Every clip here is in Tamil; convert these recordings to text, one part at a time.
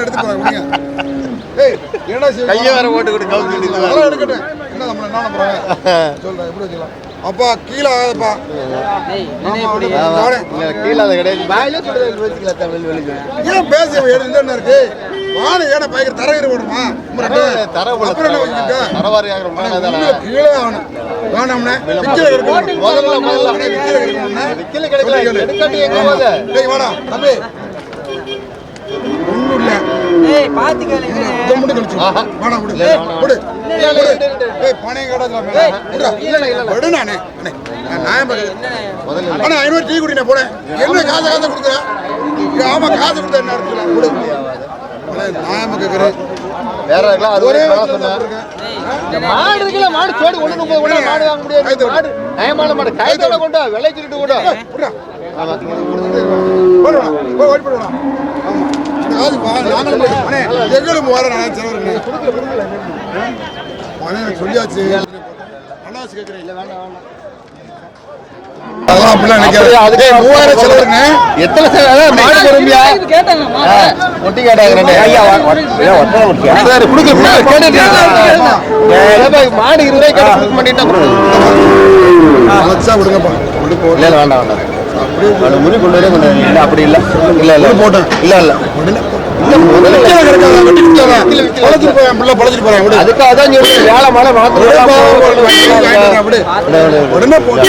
எடுத்து போறேன் விடுங்க. ஏய், என்னடா செய்ய கையை வேற போட்டு கொடு கவுத்து எடுக்கட்டும். என்ன நம்மள என்ன நம்புறாங்க? சொல்றேன், எப்படி வச்சுக்கலாம்? அப்பா கீழே ஆகாதப்பா. கீழே கிடையாது. வாயில சொல்றது வச்சுக்கலாம் தமிழ் வெளிக்கு ஏன் பேச எடுத்து என்ன இருக்கு? வாழை ஏன பயங்கர தர என்ன வச்சுக்கிட்ட தரவாரி ஆகிற மாடு கீழே ஆகணும். வேணாம்ண்ணே விக்கில இருக்கணும் முதல்ல முதல்ல விக்கில விக்கில கிடைக்கல. எடுக்காட்டி எங்க போகுது? டேய் வாடா தம்பி. இல்ல. ஏய் இதை கழிச்சு. வாடா. விடு. விடு. ஏய் பணையம் கடத்துல மேல விடுடா. இல்ல, இல்ல, இல்ல. விடுண்ணா அண்ணே அண்ணே நான் நியாயம் பார்க்க முதல்ல அண்ணா ஐநூறு டீ குடிண்ணே போனேன் என்ன காசை காசை கொடுக்குற? ஆமா காசு கொடுத்தா என்ன விடு. அண்ணே, நியாயமா கேட்குறேன் வேற இருக்கலாம் அது ஒரே சொன்னேன் மாடு இருக்குல்ல மாடு சோடி ஒண்ணு ஒன்பது கூட மாடு வாங்க முடியாது. மாடு நயமான மாடு. கைத்தோட கொண்டு வா, விலைக்கிட்டு கூட விடுடா ஆமா போடுடா போய் ஓடி போடுடா ஆமா. இந்த காசு பா நாங்களும் போய் அண்ணே எங்களும் போற நான் செலவு அண்ணே எனக்கு சொல்லியாச்சு. நல்லா கேட்குறேன் இல்லை வேண்டாம் வேண்டாம். அதெல்லாம் அப்படிலாம் நினைக்காது. அதுக்கு மூவாயிரம் செலவுங்க எத்தனை செலவு? மாடு பொறுமையா? ஒட்டி கேட்டாங்க ஐயா சரி கொடுக்க கேட்டு மாடு இருபது ரூபாய் கேட்டு கொடுக்க மாட்டேன்ட்டா வச்சா விடுங்கப்பா விடு போ. இல்ல வேண்டாம் முறி கொண்டு வரே கொண்டு அப்படி இல்ல. இல்ல இல்ல. போட்டேன். இல்ல இல்ல. அதுக்காக தான் வேலை விடுப்பா, மாத்திரம் உடனே போட்டு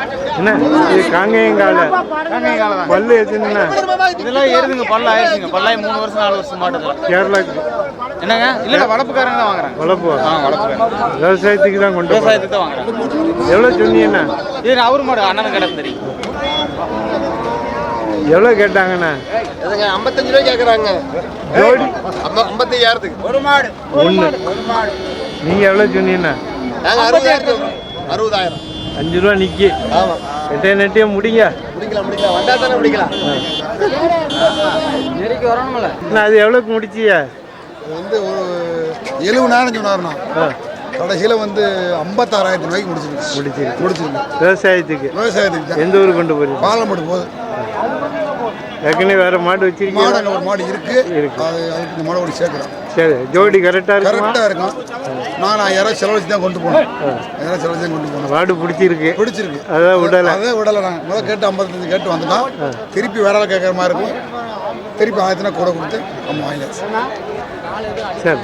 என்ன? இது காங்கேயங்கால. பல்லு எத்தனை இதெல்லாம் ஏறுதுங்க பல்ல ஆயிடுச்சுங்க. பல்லாய் மூணு வருஷம் நாலு வருஷம் மாட்டுதுல கேரளாக்கு. என்னங்க? இல்ல வளர்ப்புக்காரங்க தான் வாங்குறாங்க. வளர்ப்பு ஆ வளர்ப்புக்காரங்க விவசாயத்துக்கு தான் கொண்டு விவசாயத்துக்கு தான் வாங்குறாங்க. எவ்வளோ சொன்னீங்கண்ணா இது அவர் மாடு அண்ணன் கிடக்கு தெரியும். எவ்வளோ கேட்டாங்கண்ணா? இதுங்க 55 ரூபாய் கேக்குறாங்க. ஜோடி. 55,000 ஒரு ஒன்று. நீங்கள் எவ்வளோ சொன்னீங்கண்ணா நாங்க அறுபதாயிரம் அறுபதாயிரம். அஞ்சு ரூபா நிற்கி ஆமா. எட்டையை நெட்டியும் முடிங்க. முடிக்கலாம் முடிக்கலாம். வந்தா தானே முடிக்கலாம். நெருக்கி வரணும்ல. அது எவ்வளோக்கு முடிச்சியா வந்து ஒரு எழுபதாயிரம் சொன்னாருண்ணா. கடைசியில வந்து ஐம்பத்தாறாயிரத்தி ரூபாய்க்கு முடிச்சிருக்கு முடிச்சிருக்கு முடிச்சிருக்கு விவசாயத்துக்கு. விவசாயத்துக்கு எந்த ஊர் கொண்டு போறீங்க? பாலமட்டு போகுது. ஏற்கனவே வேற மாடு வச்சிருக்கீங்க? மாடு ஒரு மாடு இருக்கு. இருக்கு. அது அதுக்கு இந்த மாடு ஒன்று சேர்க்குறோம். சரி ஜோடி கரெக்டாக இருக்குமா? கரெக்டாக இருக்கும். நான் ஆயிரம் செலவழிச்சு தான் கொண்டு போனேன் ஆயிரம் செலவழிச்சு தான் கொண்டு போனேன் மாடு பிடிச்சிருக்கு. பிடிச்சிருக்கு. அதான் விடலை. அதே விடலை நாங்கள் முதல் கேட்டு ஐம்பத்தஞ்சு கேட்டு வந்துட்டோம் திருப்பி வேற ஆள் கேட்குற மாதிரி இருக்கும். திருப்பி ஆயிரத்தினா கூட கொடுத்து நம்ம வாங்கியாச்சு. சரி.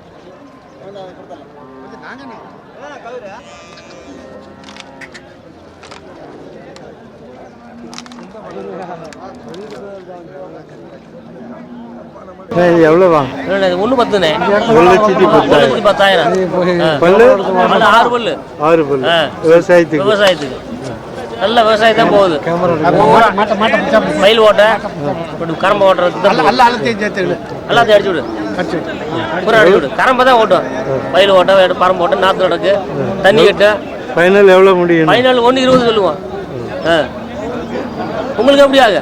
எவ்வளோவா? ஒண்ணு பத்துனே. ஒரு லட்சத்தி பத்தாயிரம் லட்சத்தி பத்தாயிரம். பல்லு? பல்லு ஆறு பல்லு. ஆறு பல்லு. ஆ. விவசாயத்துக்கு. விவசாயத்துக்கு. நல்ல விவசாயம் தான் போகுது. மயில் ஓட்ட கரம்பை அடிச்சு விடு. பூரா அடிச்சு கரம்பை தான் ஓட்டும் மயில் ஓட்ட வேடு பரம்பு ஓட்ட நாற்று நடக்கு தண்ணி கட்டு. ஃபைனல் எவ்வளோ முடியும்? ஃபைனல் ஒன்று இருபது சொல்லுவோம் ஆ. உங்களுக்கு எப்படி ஆகு?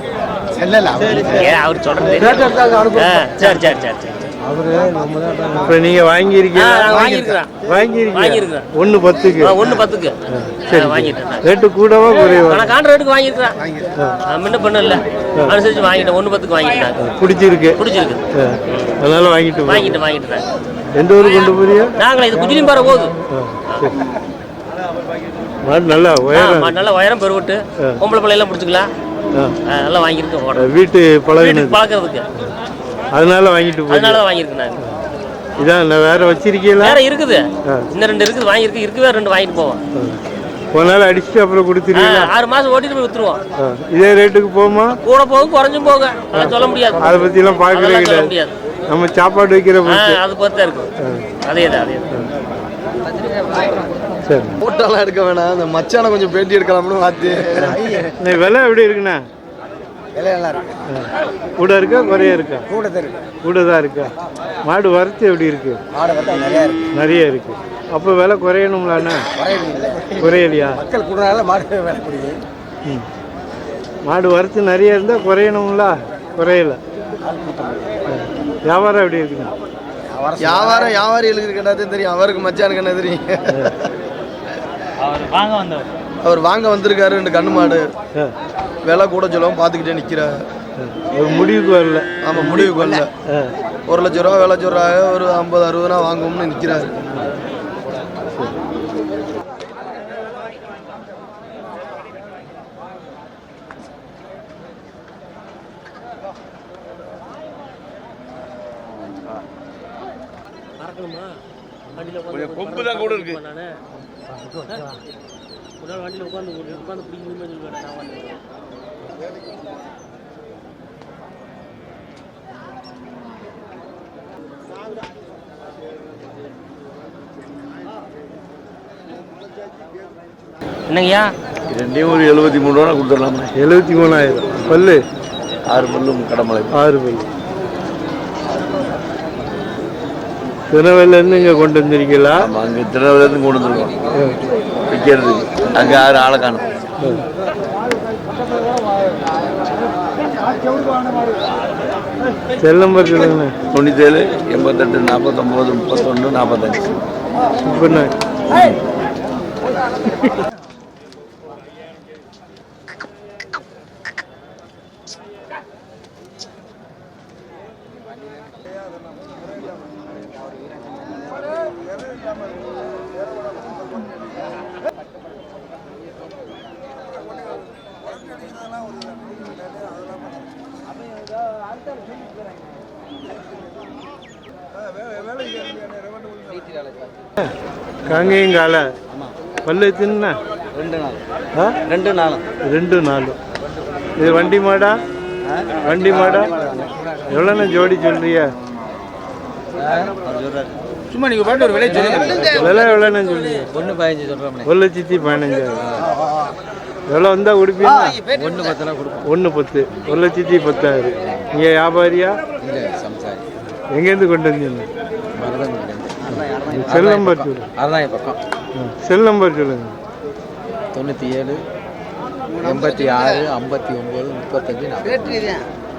ஏன் அவர் சொல்றது? ஆ, சரி சரி சரி சரி இப்போ நீங்கள் வாங்கியிருக்கீங்க. வாங்கியிருக்கீங்க வாங்கியிருக்கிறேன். ஒன்று பத்துக்கு. ஒண்ணு பத்துக்கு. சரி வாங்கிட்டேன். ரேட்டு கூடவா குறைவா நான் காண்ட்ராக்டுக்கு வாங்கியிருக்கிறேன். முன்ன பண்ண இல்லை அனுசரிச்சு வாங்கிட்டேன். ஒன்று பத்துக்கு வாங்கிட்டேன். பிடிச்சிருக்கு. பிடிச்சிருக்கு. அதனால வாங்கிட்டு வாங்கிட்டு வாங்கிட்டேன் எந்த ஊருக்கு கொண்டு போறியா நாங்களே இது குஜிலியும் பாரு போகுது நல்லா உயரம். நல்ல உயரம் பெருவிட்டு. பொம்பளை பிள்ளையெல்லாம் பிடிச்சிக்கலாம். நல்லா வாங்கியிருக்கேன் வீட்டு பழகினது வீட்டுக்கு பழக்கிறதுக்கு அதனால வாங்கிட்டு அதனால தான் வாங்கியிருக்கேன் நான் இதான் வேற வச்சிருக்கீங்களா? வேற இருக்குது. இன்னும் ரெண்டு இருக்குது வாங்கியிருக்கு. இருக்கவே ரெண்டு வாங்கிட்டு போவோம். ஒரு நாள் அடிச்சுட்டு அப்புறம் ஆ, கொடுத்துருவீங்களா ஆறு மாசம் ஓட்டிட்டு போய் வித்துருவோம். இதே ரேட்டுக்கு போமா கூட போகும் குறைஞ்சும் போக. அதெல்லாம் சொல்ல முடியாது. அதை பத்திலாம் பார்க்கவே அதெல்லாம் சொல்ல கிடையாது நம்ம சாப்பாடு வைக்கிற அது பொறுத்தா இருக்கும். அதே தான் அதே தான் சரி. போட்டோலாம் எடுக்க வேணாம். அந்த மச்சானை கொஞ்சம் பேட்டி எடுக்கலாம்னு பார்த்து விலை எப்படி இருக்குண்ணா? கூட இருக்கா? குறைய இருக்கா? கூட தெரியும் கூட தான் இருக்கா? மாடு வரத்து எப்படி இருக்கு? ஆடை பார்த்தா நிறையா இருக்கு. நிறைய இருக்கு. அப்போ விலை குறையணும்லாண்ணா குறையலையா? மக்கள் கூடனால மாடு வேலை ம். மாடு வரத்து நிறைய இருந்தால் குறையணுங்களா குறையல. வியாபாரம் எப்படி இருக்குண்ணா வியாபாரம் வியாபாரிகளுக்கு கேட்டாதான் தெரியும் அவருக்கு மச்சானுக்கு என்ன தெரியும். அவர் வாங்க வந்தவர். அவர் வாங்க வந்திருக்காரு ரெண்டு கண்ணு மாடு. விலை கூட சொல்லாம பார்த்துக்கிட்டே நிற்கிறார். ஒரு முடிவுக்கு வரல. ஆமாம் முடிவுக்கு வரல. ஒரு லட்ச ரூபா விலை சொல்கிறாங்க ஒரு ஐம்பது அறுபது ரூபா வாங்குவோம்னு நிற்கிறாரு கொம்பு தான் கூட இருக்கு. ஒரு நாள் வண்டியில் உட்காந்து உட்காந்து பிடிக்கணுமே சொல்லுவேன் நான் வந்து என்னங்கய்யா? ரெண்டையும் ஒரு எழுபத்தி மூணு ரூபா கொடுத்துடலாமா. எழுபத்தி மூணாயிரம். பல்லு? ஆறு பல்லும் கடமலை ஆறு பல்லு. திருநெல்வேலியிலேருந்து இங்கே கொண்டு வந்திருக்கீங்களா? ஆமாம் அங்கே திருநெல்வேலிருந்து கொண்டு வந்துருக்கோம். விற்கிறதுக்கு அங்கே ஆறு ஆளை காணும்? செல் நம்பர் சொல்லுங்கண்ணா தொண்ணூற்றேழு எண்பத்தெட்டு நாற்பத்தொம்போது முப்பத்தொன்று நாற்பத்தஞ்சு சூப்பர்ண்ணா காங்கேயம் காலை பல்லு எத்தனைண்ணா ரெண்டு நாள். ரெண்டு நாளும் ரெண்டு நாலு இது வண்டி மாடா? வண்டி மாடா? எவ்வளோண்ணா ஜோடி சொல்றியா சும்மா நீங்க பாட்டு ஒரு விலை சொல்லுங்க. விலை எவ்வளோண்ணா சொல்றீங்க? ஒன்று பதினஞ்சு சொல்கிறோம் ஒரு லட்சத்தி பதினஞ்சாயிரம் எவ்வளோ வந்தால் கொடுப்பீங்க ஒன்று பத்தெல்லாம் கொடுப்போம். ஒன்று பத்து. ஒரு லட்சத்தி பத்தாயிரம் நீங்கள் வியாபாரியா? இல்லை சம்சாரி. எங்கேருந்து கொண்டு வந்தீங்க? செல் நம்பர் சொல்லு அதுதான் பக்கம். ம், செல் நம்பர் சொல்லுங்க. தொண்ணூற்றி ஏழு எண்பத்தி ஆறு ஐம்பத்தி ஒம்பது முப்பத்தஞ்சு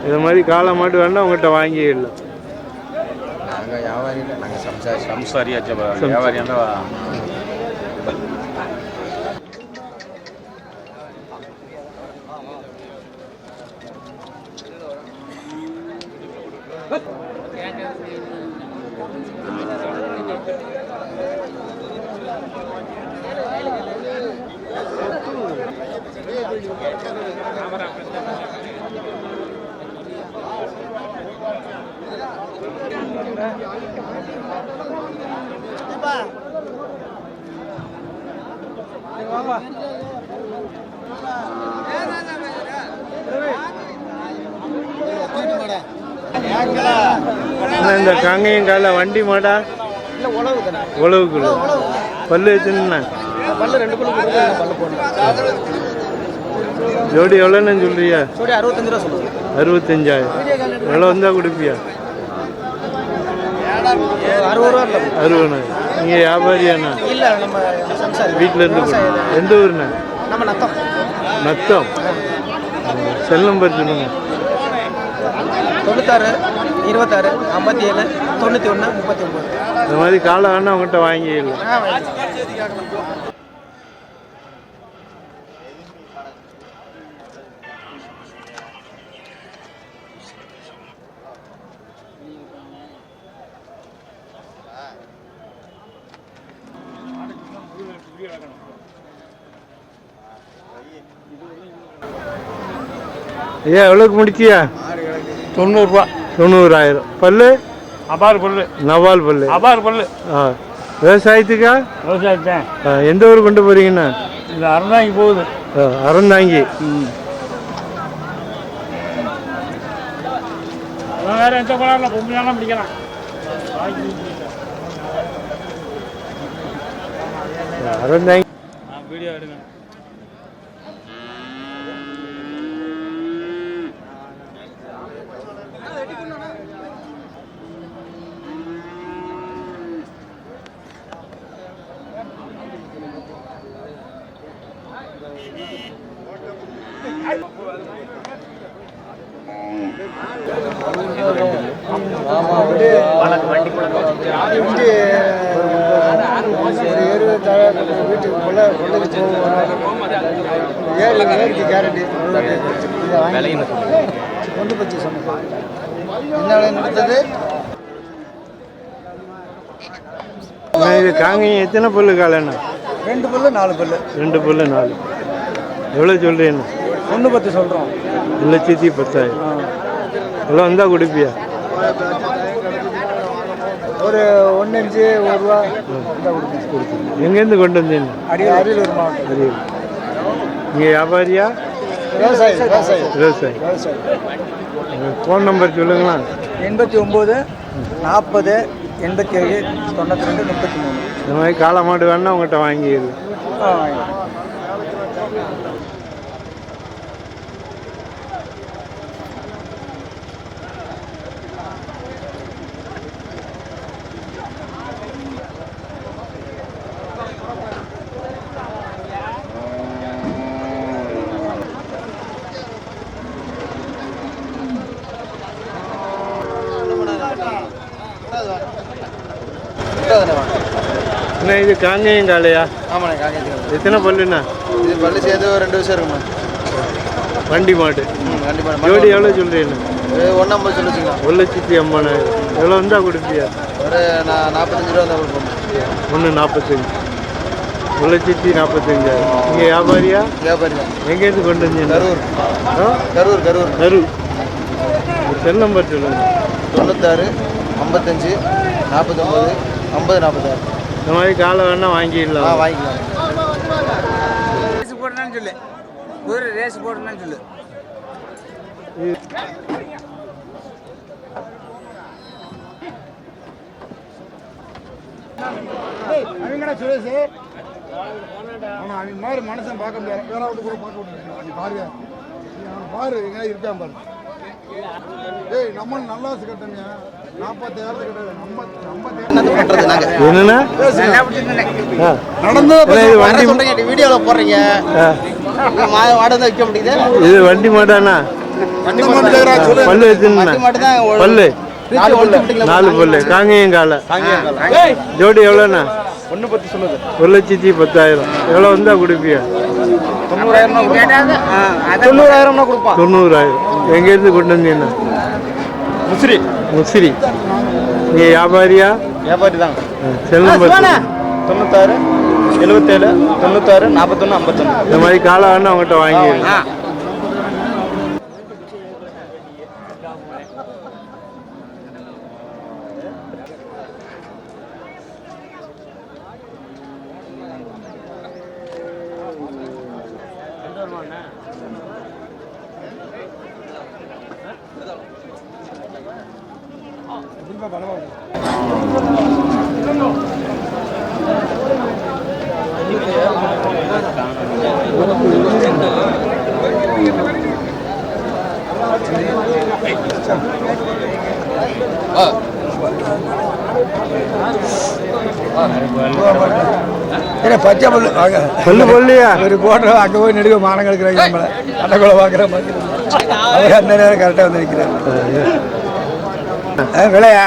இது மாதிரி காளை மாட்டு வேண்டாம் உங்கள்கிட்ட வாங்கிடலாம் நாங்கள் வியாபாரி இல்லை நாங்கள் சம்சாரி. சம்சாரியாச்சு வியாபாரியா இருந்தா அண்ணா, இந்த காங்கேயம் காலை மாடா உழவுக்குள்ள பல்லு எத்தனைண்ணா பல்லு ரெண்டு பல்லு போடணும் ஜோடி எவ்வளோண்ணா சொல்றியா? அறுபத்தஞ்சாயிரம். எவ்வளோ வந்தால் கொடுப்பியா? அறுபது நீங்கள் வியாபாரியாண்ணா. வீட்டில் இருந்து. எந்த ஊருண்ணா? நத்தம். செல் நம்பர் சொல்லுங்க. தொண்ணூத்தாறு இருபத்தாறு ஐம்பத்தி ஏழு தொண்ணூற்றி ஒன்று முப்பத்தி ஒம்பது இந்த மாதிரி காலை வேணா அவங்ககிட்ட வாங்கிடலாம் ஏன் எவ்வளோக்கு முடிச்சியா? தொண்ணூறுரூவா தொண்ணூறாயிரம். பல்லு? அபார் பல்லு. நவால் பல்லு. அபார் பல்லு. ஆ. விவசாயத்துக்கா? விவசாயத்தேன் எந்த ஊர் கொண்டு போறீங்கண்ணா? இது அறந்தாங்கி போகுது. அறந்தாங்கி. வேற எந்த குழாயில் பொம்பளையெல்லாம் பிடிக்கலாம். அறந்தாங்கி. வீடியோ எடுங்க என்ன விலை நடத்தது அண்ணா, இது காங்கேயம் எத்தனை பல்லு காலண்ணா? ரெண்டு பல்லு நாலு பல்லு. ரெண்டு பல்லு நாலு. எவ்வளோ சொல்கிறீண்ணா ஒன்று பத்து சொல்கிறோம் லட்சத்தி பத்தாயிரம். எவ்வளோ வந்தால் கொடுப்பியா? ஒரு ஒன்று அஞ்சு ஒரு ரூபா எங்கேருந்து கொண்டு வந்தீங்க? அரியல் அரியலூர் மாவட்டம். அரியல் நீங்கள் வியாபாரியா? விவசாயி விவசாயி. விவசாயி. ஃபோன் நம்பர் சொல்லுங்களா எண்பத்தி ஒம்பது நாற்பது எண்பத்தி ஏழு தொண்ணூற்றி ரெண்டு முப்பத்தி மூணு. இந்த மாதிரி காளை மாடு வேணா உங்கள்கிட்ட வாங்கிடுது ஆ வாங்கிக்கலாம். அண்ணா இது காங்கேயம் காளையா ஆமாண்ணே காங்கேயத்துக்கு எத்தனை பல்லுண்ணா? இது பல்லு சேர்த்து ஒரு ரெண்டு வருஷம் இருக்குமா வண்டி மாடு. ம் கண்டிப்பாக ஜோடி எவ்வளோ சொல்கிறீங்கண்ணா ஒன்றாம்பது சொல்லி வச்சுக்கலாம். ஒரு லட்சத்தி ஐம்பதாயிரம். எவ்வளோ வந்தால் கொடுப்பியா? ஒரு நான் நாற்பத்தஞ்சு ரூபா தான் கொடுப்போம். ஒன்று நாற்பத்தஞ்சு ஒரு லட்சத்தி நாற்பத்தஞ்சாயிரம் நீங்கள் வியாபாரியா? வியாபாரி தான் எங்கேருந்து கொண்டு வந்தீங்க? கரூர். கரூர் கரூர். கரு செல் நம்பர் சொல்லுங்கள் தொண்ணூத்தாறு ஐம்பத்தஞ்சு நாற்பத்தொம்பது ஐம்பது நாற்பத்தாறு. இந்த மாதிரி காலை வேணா ஆ வாங்கிடலாம் வாங்கிக்கலாம். ரேஸ் போடணும்னு சொல்லு. குதிரை ரேஸ் போடணும்னு சொல்லு. அவங்கடா சுரேஷ். ஆனா அவங்க மாதிரி மனுஷன் பார்க்க முடியாது. வேற கூட பார்க்க முடியாது. பாருங்க அவனை பாரு எங்க இருக்கான் பாரு. இது வண்டி சொல்றீங்க வீடியோவில் போடுறீங்க. ஆ. மாடு தான் வைக்க முடியுது இது வண்டி மாடாண்ணா வண்டி மாட்டுல சொல்லு. பல்லு. பல்லு. நாலு பல்லு காங்கேயம் காலை. ஜோடி எவ்வளோண்ணா? ஒன்று பத்து சொல்லுது. ஒரு லட்சத்தி பத்தாயிரம். எவ்வளோ வந்தா கொடுப்பியா? தொண்ணூறாயிரம் தொண்ணூறாயிரம்னா கொடுப்பான். தொண்ணூறாயிரம். எங்கேருந்து கொண்டு வந்தீங்கண்ணா முசிறி. முசிறி. நீ வியாபாரியா? வியாபாரி தான். ஆ, செல் நம்பர். தொண்ணூத்தாறு எழுபத்தேழு தொண்ணூத்தாறு நாற்பத்தொன்று ஐம்பத்தொன்று இந்த மாதிரி காலை வேணா அவங்ககிட்ட வாங்கிடலாம் ஏன்னா பச்சை பல்லு பல்லு பல்லையா ஒரு போடுற அங்கே போய் நெடுக்க மானம் கிடக்குறாங்க நம்மளை. அட்டைக்குள்ள பார்க்குற மாதிரி. அவர் அந்த நேரம் கரெக்டாக வந்து நிற்கிறார் விலையா?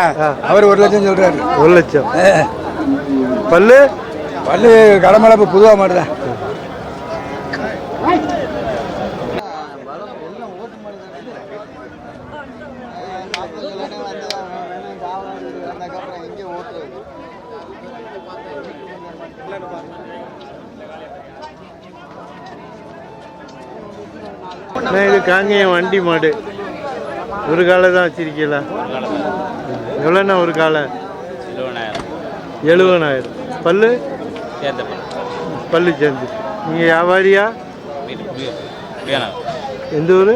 அவர் ஒரு லட்சம் சொல்கிறாரு ஒரு லட்சம். பல்லு? பல்லு கடமலை இப்போ புதுவாக மாட்டுதான் அண்ணா, இது காங்கேயம் வண்டி மாடு. ஒரு காலை தான் வச்சிருக்கீங்களா? எவ்வளோண்ணா ஒரு காலை? எழுபதாயிரம் பல்லு? பல்லு. சேர்ந்து. நீங்கள் வியாபாரியா? எந்த ஊர்?